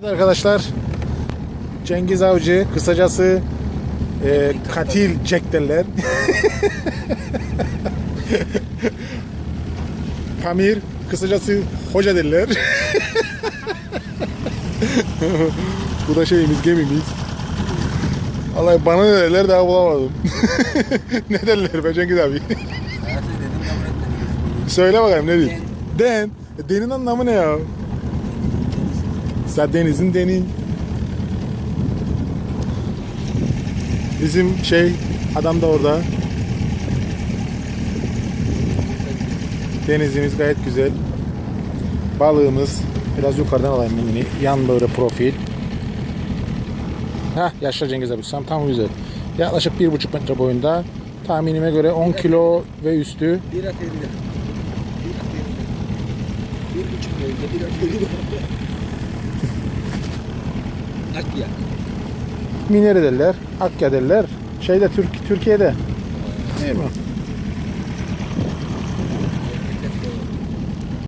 Evet arkadaşlar Cengiz Avcı kısacası e, katil Jack derler. Pamir kısacası hoca derler. Bu da şeyimiz gemimiz. Allah bana ne derler daha bulamadım. ne derler be Cengiz abi? Söyle bakayım ne diyor? Den. E, Den'in anlamı ne ya? Sen denizin deni. Bizim şey adam da orada. Denizimiz gayet güzel. Balığımız biraz yukarıdan alayım ben. Yan böyle profil. Heh yaşlı Cengiz abi tam, güzel. Yaklaşık bir buçuk metre boyunda. Tahminime göre 10 kilo ve üstü. Bir at elli. Bir at elli. Bir buçuk boyunda bir at elli. Akya. Mineri derler. Akya derler. Şeyde Türk, Türkiye'de. Değil mi?